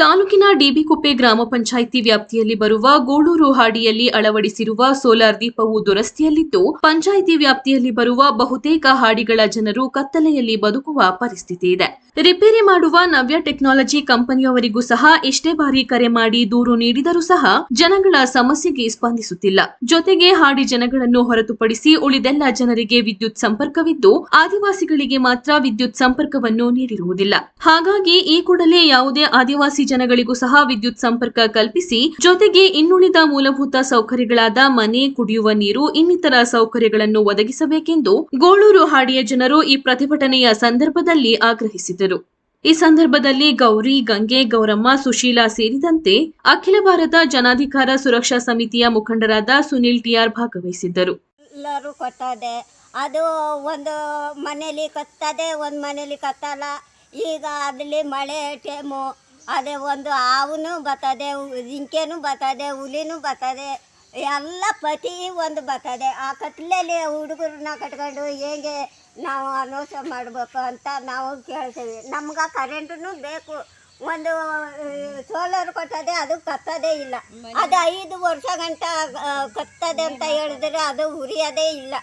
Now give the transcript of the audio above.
ತಾಲೂಕಿನ ಡಿಬಿಕುಪ್ಪೆ ಗ್ರಾಮ ಪಂಚಾಯಿತಿ ವ್ಯಾಪ್ತಿಯಲ್ಲಿ ಬರುವ ಗೋಳೂರು ಹಾಡಿಯಲ್ಲಿ ಅಳವಡಿಸಿರುವ ಸೋಲಾರ್ ದೀಪವು ದುರಸ್ತಿಯಲ್ಲಿದ್ದು, ಪಂಚಾಯಿತಿ ವ್ಯಾಪ್ತಿಯಲ್ಲಿ ಬರುವ ಬಹುತೇಕ ಹಾಡಿಗಳ ಜನರು ಕತ್ತಲೆಯಲ್ಲಿ ಬದುಕುವ ಪರಿಸ್ಥಿತಿ ಇದೆ. ರಿಪೇರಿ ಮಾಡುವ ನವ್ಯ ಟೆಕ್ನಾಲಜಿ ಕಂಪನಿಯವರಿಗೂ ಸಹ ಎಷ್ಟೇ ಬಾರಿ ಕರೆ ಮಾಡಿ ದೂರು ನೀಡಿದರೂ ಸಹ ಜನಗಳ ಸಮಸ್ಯೆಗೆ ಸ್ಪಂದಿಸುತ್ತಿಲ್ಲ. ಜೊತೆಗೆ ಹಾಡಿ ಜನಗಳನ್ನು ಹೊರತುಪಡಿಸಿ ಉಳಿದೆಲ್ಲ ಜನರಿಗೆ ವಿದ್ಯುತ್ ಸಂಪರ್ಕವಿದ್ದು, ಆದಿವಾಸಿಗಳಿಗೆ ಮಾತ್ರ ವಿದ್ಯುತ್ ಸಂಪರ್ಕವನ್ನು ನೀಡಿರುವುದಿಲ್ಲ. ಹಾಗಾಗಿ ಈ ಕೂಡಲೇ ಯಾವುದೇ ಆದಿವಾಸಿ ಜನಗಳಿಗೂ ಸಹ ವಿದ್ಯುತ್ ಸಂಪರ್ಕ ಕಲ್ಪಿಸಿ, ಜೊತೆಗೆ ಇನ್ನುಳಿದ ಮೂಲಭೂತ ಸೌಕರ್ಯಗಳಾದ ಮನೆ, ಕುಡಿಯುವ ನೀರು, ಇನ್ನಿತರ ಸೌಕರ್ಯಗಳನ್ನು ಒದಗಿಸಬೇಕೆಂದು ಗೋಳೂರು ಹಾಡಿಯ ಜನರು ಈ ಪ್ರತಿಭಟನೆಯ ಸಂದರ್ಭದಲ್ಲಿ ಆಗ್ರಹಿಸಿದರು. ಈ ಸಂದರ್ಭದಲ್ಲಿ ಗೌರಿ, ಗಂಗೆ, ಗೌರಮ್ಮ, ಸುಶೀಲಾ ಸೇರಿದಂತೆ ಅಖಿಲ ಭಾರತ ಜನಾಧಿಕಾರ ಸುರಕ್ಷಾ ಸಮಿತಿಯ ಮುಖಂಡರಾದ ಸುನಿಲ್ ಟಿಆರ್ ಭಾಗವಹಿಸಿದ್ದರು. ಎಲ್ಲರೂ ಕೊಟ್ಟದೆ. ಅದು ಒಂದು ಮನೇಲಿ ಕತ್ತದೆ, ಒಂದು ಮನೇಲಿ ಕತ್ತಲ್ಲ ಈಗ ಅದರಲ್ಲಿ ಮಳೆ ಟೈಮು. ಅದೇ ಒಂದು ಹಾವುನು ಬರ್ತದೆ ಜಿಂಕೆನೂ ಬರ್ತದೆ, ಹುಲಿನೂ ಬರ್ತದೆ. ಎಲ್ಲ ಪತಿ ಒಂದು ಬರ್ತದೆ. ಆ ಕತ್ಲಲ್ಲಿ ಹುಡುಗರನ್ನ ಕಟ್ಕೊಂಡು ಹೇಗೆ ನಾವು ಅನೌನ್ಸ್ ಮಾಡಬೇಕು ಅಂತ ನಾವು ಕೇಳ್ತೀವಿ. ನಮ್ಗೆ ಕರೆಂಟ್ನು ಬೇಕು. ಒಂದು ಸೋಲಾರ್ ಕೊಟ್ಟದೆ ಅದು ಕತ್ತದೇ ಇಲ್ಲ. ಅದು ಐದು ವರ್ಷ ಗಂಟ ಕತ್ತದೆ ಅಂತ ಹೇಳಿದ್ರೆ ಅದು ಉರಿಯೋದೇ ಇಲ್ಲ.